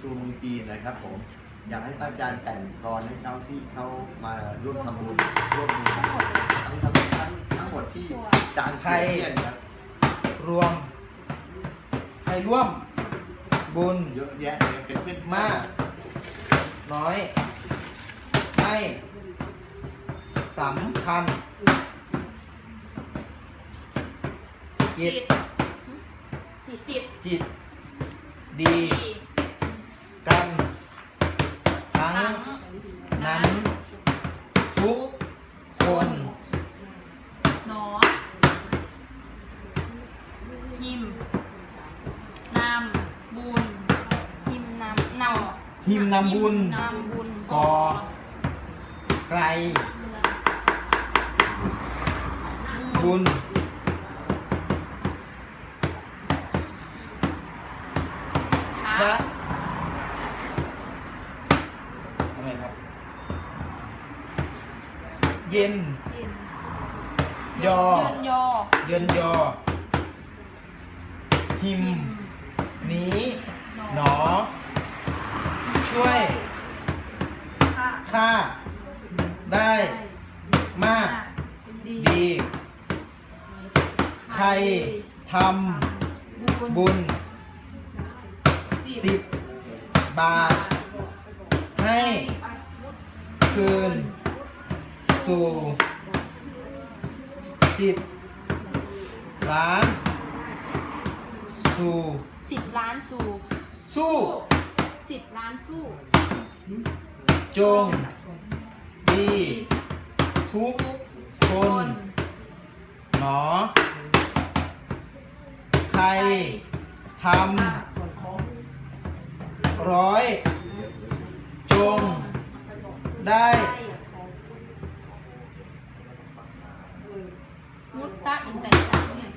จูเมืองจีนนะครับผม อยากให้พระอาจารย์แต่งกรให้เขาที่เขามาร่วมทำบุญร่วมบุญทั้งทั้งทั้งทั้งหมดที่จานเขียนเนี่ยนะครับรวมใครร่วมบุญเยอะแยะเลยเป็นเพื่อนมาก น้อย ไม่สำคัญจิตจิตจิตจิตดี กัน ทั้ง นั้น ทุกคน หนอ หิมนำบุญพิมพ์นำนหิมนำบุญำนำบุญกอ ไกล บุญพระทำไมครับ เย็น ยอยืนยอเยินยอ หิม นี้ หนอ ช่วยค่าได้ มากดีดี ใครทำบุญ สิบบาท ให้ คืน สู่สิบล้าน สู่สิบล้านสู่สู้ สิบล้านสู้จง ดี ทุกคนหนอ ใครทำร้อย จง ได้ มุตตะอินแต่จังเนี่ย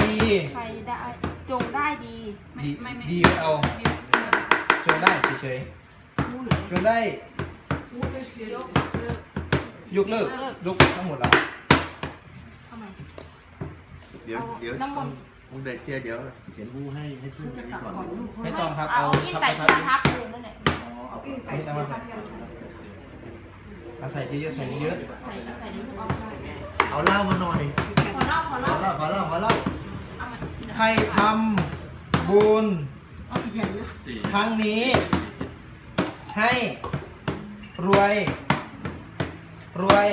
ดี ใครได้ จงได้ดี ไม่ดีไม่ไม่ดีเอาจงได้เฉยๆจงได้ยกเลิกยกเลิกยกทั้งหมดแล้ว ทำไม เดี๋ยวเดี๋ยวน้ำมนต์องค์เดเซียเดี๋ยว เขียนบูให้ให้ชื่อนี้ก่อนไม่ต้องครับเอาเอาอินทับแต่ทับจังทับเองนั่นแหละไม่ต้องมาเอาใส่เยอะๆใส่เยอะใส่ใส่นิ้วเอาใส่เอาเหล้ามาหน่อยขอเล่าขอขอเล่าเหล้าขอเหล้าขอเหล้าเอามาๆ ใครทำบุญครั้งนี้ ให้รวย รวย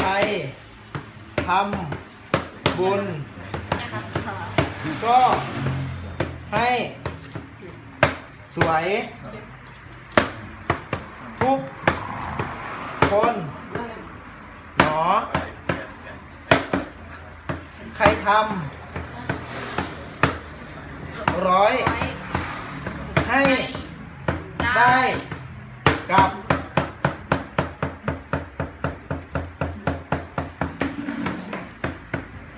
ใครทำบุญนะครับก็ให้ สวย ทุกคนหนอใครทำร้อยไว้ให้ได้กับ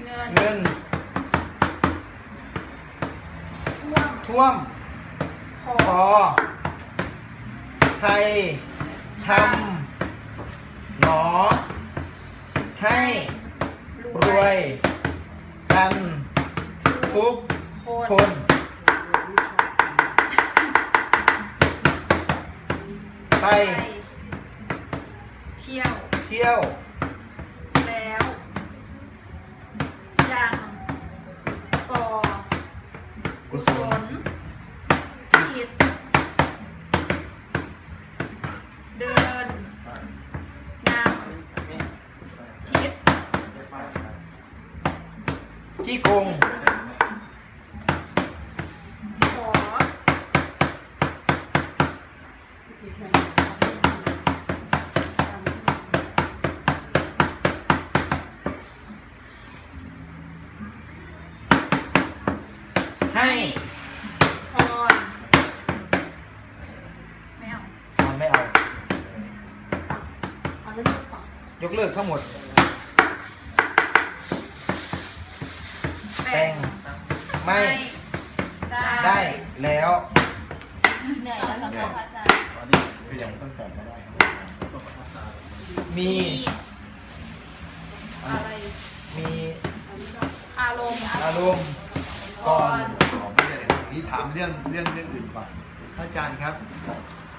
เงินเงินท่วมท่วมขอพอไทยทำหนอให้รวย กัน ทุกคนคน ไป ไปเที่ยว เที่ยว แล้วยังก่อกุกุศศล ลจิตเดินนำทิศ จี้กงขอให้พรไม่เอา มันไม่เอายกเลิกทั้งหมด แต่งไม่ได้แล้วเหนื่อยแล้วเหรอคะอาจารย์คือยังต้องแต่งไม่ได้มีอะไรมีอารมณ์อารมณ์ก่อนขอไม่ได้เลยนี่ถามเรื่องเรื่องเรื่องอื่นก่อนพระอาจารย์ครับ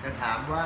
จะถามว่า